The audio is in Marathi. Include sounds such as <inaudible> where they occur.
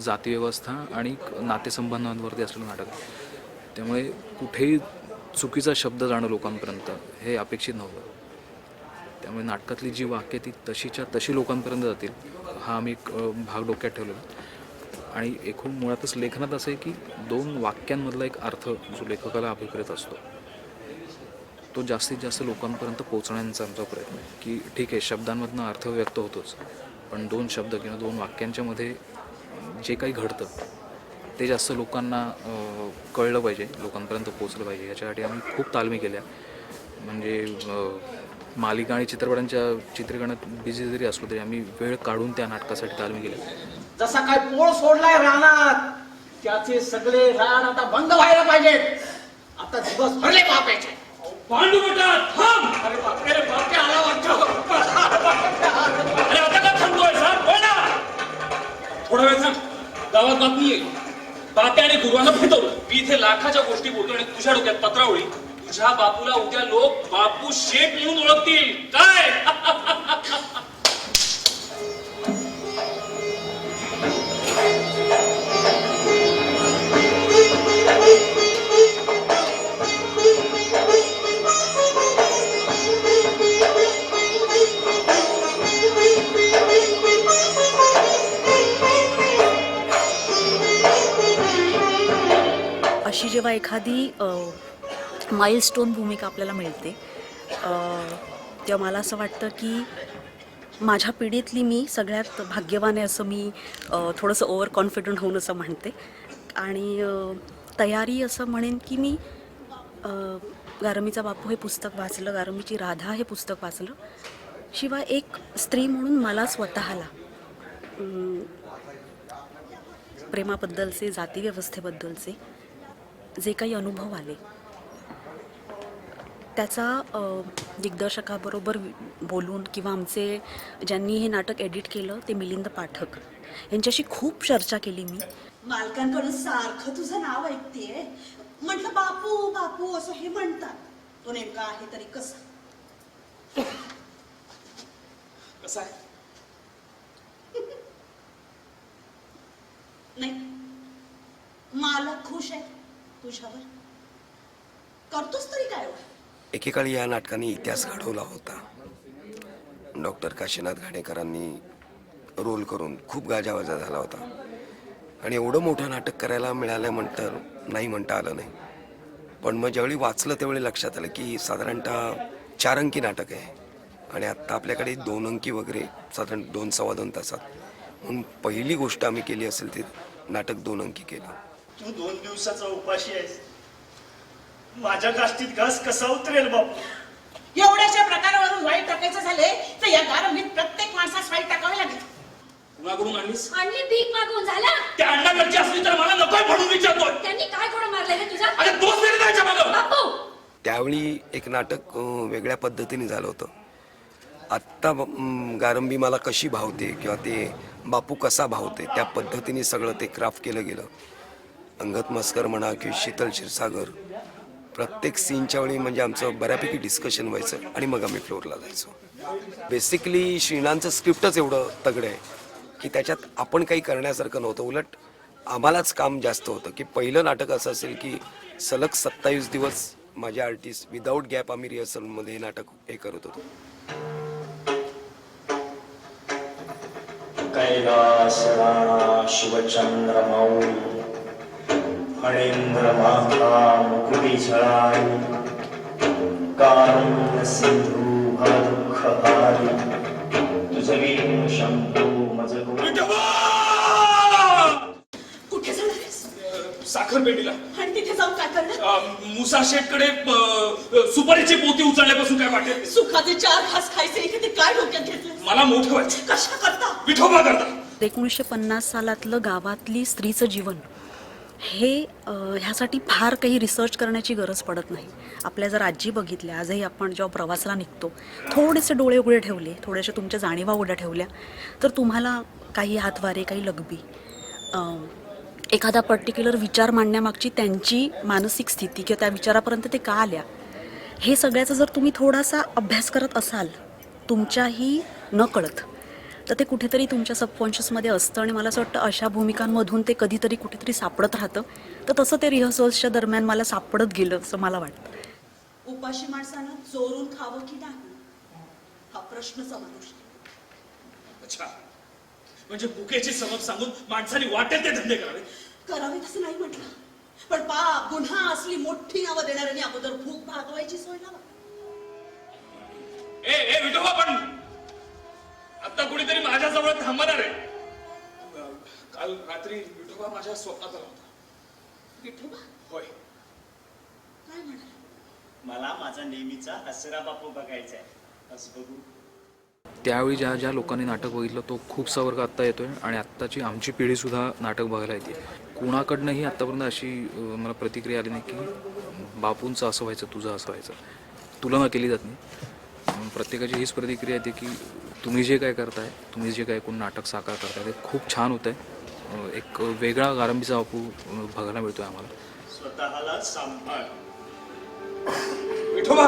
जातीव्यवस्था आणि नातेसंबंधांवरती असलेलं नाटक. आहे. त्यामुळे कुठेही चुकीचा शब्द जाणं लोकांपर्यंत हे अपेक्षित नव्हतं. त्यामुळे नाटकातली जी वाक्य ती तशीच्या तशी लोकांपर्यंत जातील हा आम्ही एक भाग डोक्यात ठेवलेला. आणि एकूण मुळातच लेखनात असं आहे की दोन वाक्यांमधला एक अर्थ जो लेखकाला अभिप्रेत असतो तो जास्तीत जास्त लोकांपर्यंत पोहोचण्याचा आमचा प्रयत्न आहे. की ठीक आहे शब्दांमधनं अर्थ व्यक्त होतोच पण दोन शब्द किंवा दोन वाक्यांच्यामध्ये जे काही घडतं ते जास्त लोकांना कळलं पाहिजे लोकांपर्यंत पोहोचलं पाहिजे. याच्यासाठी आम्ही खूप तालमी केल्या. म्हणजे मालिका आणि चित्रपटांच्या चित्रीकरणात बिझी जरी असलो तरी आम्ही वेळ काढून त्या नाटकासाठी तालमी केल्या. जसा काय पोळ सोडलाय रानात त्याचे सगळे रान आता बंद व्हायला पाहिजेत. आता दिवस भरले बापायचे पांडू बेटा थांब! अरे बापरे रे बापरे आला वाटतं. थोडा वेळ थांब गावात बातमी येईल बाप्या आणि गुरुवाला भेटवलं. मी इथे लाखाच्या गोष्टी बोलतो आणि तुझ्या डोक्यात पत्रावळी. तुझ्या बापूला उद्या लोक बापू शेट म्हणून ओळखतील. काय? <laughs> जेव्हा एखादी माइलस्टोन भूमिका आपल्याला मिळते तेव्हा मला असं वाटतं की माझ्या पिढीतली मी सगळ्यात भाग्यवान आहे असं मी थोडंसं ओव्हर कॉन्फिडंट होऊन असं म्हणते. आणि तयारी असं म्हणेन की मी गारमीचा बापू हे पुस्तक वाचलं गारमीची राधा हे पुस्तक वाचलं शिवाय एक स्त्री म्हणून मला स्वतःला प्रेमाबद्दलचे जातीव्यवस्थेबद्दलचे जे काही अनुभव आले त्याचा दिग्दर्शकाबरोबर बोलून किंवा आमचे ज्यांनी हे नाटक एडिट केलं ते मिलिंद पाठक. यांच्याशी खूप चर्चा केली मी. मालकांकडून सारखं तुझं नाव ऐकतेय. म्हटलं बापू बापू असं हे म्हणतात. तो नेमका आहे तरी कसा? कसं आहे? <laughs> नाही. मालक खुश आहे. तुझ्यावर करतोस तरी काय हो? एकेकाळी या नाटकाने इतिहास घडवला होता. डॉक्टर काशीनाथ घाणेकरांनी रोल करून खूप गाजावाजा झाला होता. आणि एवढं मोठं नाटक करायला मिळालं म्हणतं नाही म्हणता आलं नाही. पण मग ज्यावेळी वाचलं त्यावेळी लक्षात आलं की साधारणतः चार अंकी नाटक आहे. आणि आत्ता आपल्याकडे दोन अंकी वगैरे साधारण दोन सव्वा दोन तासात. म्हणून पहिली गोष्ट आम्ही केली असेल ते नाटक दोन अंकी केलं. तू दोन दिवसाचा उपाशी आहेस. माझ्या गाष्टीत घास कसा उतरेल बापू? एवढ्याशा प्रकारावरून वाईट टाकायचं झाले तर या गारंबीत प्रत्येक माणसास वाईट टाकावे लागेल. कुणाकडून आणलीस? आणली भीक मागून झाला. त्या अण्णाकडची असली तर मला नकोय म्हणून विचारतोय. त्यांनी काय कोण मारलं हे तुझा? अरे द्यायच्या मागं. बापू! त्यावेळी एक नाटक वेगळ्या पद्धतीने झालं होतं. आत्ता गारंबी मला कशी भावते किंवा ते बापू कसा भावते त्या पद्धतीने सगळं ते क्राफ्ट केलं गेलं. अंगत मस्कर म्हणा की शीतल क्षीरसागर प्रत्येक सीनच्या वेळी म्हणजे आमचं बऱ्यापैकी डिस्कशन व्हायचं आणि मग आम्ही फ्लोअरला जायचो. बेसिकली श्रीनांचं स्क्रिप्टच एवढं तगडं आहे की त्याच्यात आपण काही करण्यासारखं नव्हतं. उलट आम्हालाच काम जास्त होतं की पहिलं नाटक असं असेल की सलग सत्तावीस दिवस माझे आर्टिस्ट विदाऊट गॅप आम्ही रिहर्सलमध्ये हे नाटक हे करत होतो. कैलास राणा शिवचंद्र दुःख हारी तुझवी शंभू मज विठोबा! कुठे जाणार आहेस? साखर पेटीला आणि तिथे जाऊन काय करणार? मुसा शेठकडे सुपारीची पोती उचलल्यापासून काय वाटेल? सुखाचे चार घास खायचे इथे ते काय डोक्यात घेतलं मला मोठं व्हायचं. कशा करता विठोबा करता. एकोणीसशे पन्नास सालातलं गावातली स्त्रीचं जीवन. हे ह्यासाठी फार काही रिसर्च करण्याची गरज पडत नाही. आपल्या जर आजी बघितल्या आजही आपण जेव्हा प्रवासाला निघतो थोडेसे डोळे उघडे ठेवले थोड्याशा तुमच्या जाणीवा उघड्या ठेवल्या तर तुम्हाला काही हातवारे काही लगबी एखादा पर्टिक्युलर विचार मांडण्यामागची त्यांची मानसिक स्थिती किंवा त्या विचारापर्यंत ते का आल्या? हे सगळ्याचा जर तुम्ही थोडासा अभ्यास करत असाल तुमच्याही न कळत तर ते कुठेतरी तुमच्या सबकॉन्शियसमध्ये असतं आणि मला असं वाटतं अशा भूमिकांमधून ते कधीतरी कुठेतरी सापडत राहतं. तर तसं ते रिहर्सल्सच्या दरम्यान मला सापडत गेलं असं मला वाटतं. उपाशी माणसानं चोरून खावं की नाही? हा प्रश्न अच्छा. म्हणजे भुकेची सबब सांगून माणसाने वाटेल ते धंदे करावे. करावे तसं नाही म्हटलं. पण पाप गुन्हा असली मोठी नावं देणाऱ्यांनी अगोदर भूक भागवायची सोय लावा. ए ए विठोबा पण आता कुणीतरी माझ्याजवळ थांबणार आहे. काल रात्री विठोबा माझ्या स्वप्नात आला होता. विठोबा? होय. काय म्हणाला? मला माझा नेहमीचा हसरा बापू बघायचा आहे. बस बघू. त्यावेळी ज्या ज्या लोकांनी नाटक बघितलं तो खूपसा वर्ग आत्ता येतोय आणि आत्ताची आमची पिढीसुद्धा नाटक बघायला येते. कुणाकडनंही आत्तापर्यंत अशी मला प्रतिक्रिया आली नाही की बापूंचं असं व्हायचं तुझं असं व्हायचं. तुलना केली जात नाही. म्हणून प्रत्येकाची हीच प्रतिक्रिया येते की तुम्ही जे काय करताय तुम्ही जे काय एकूण नाटक साकार करताय ते खूप छान होतं आहे एक वेगळा गारंबीचा बापू बघायला मिळतो आहे आम्हाला. स्वतःला विठोबा!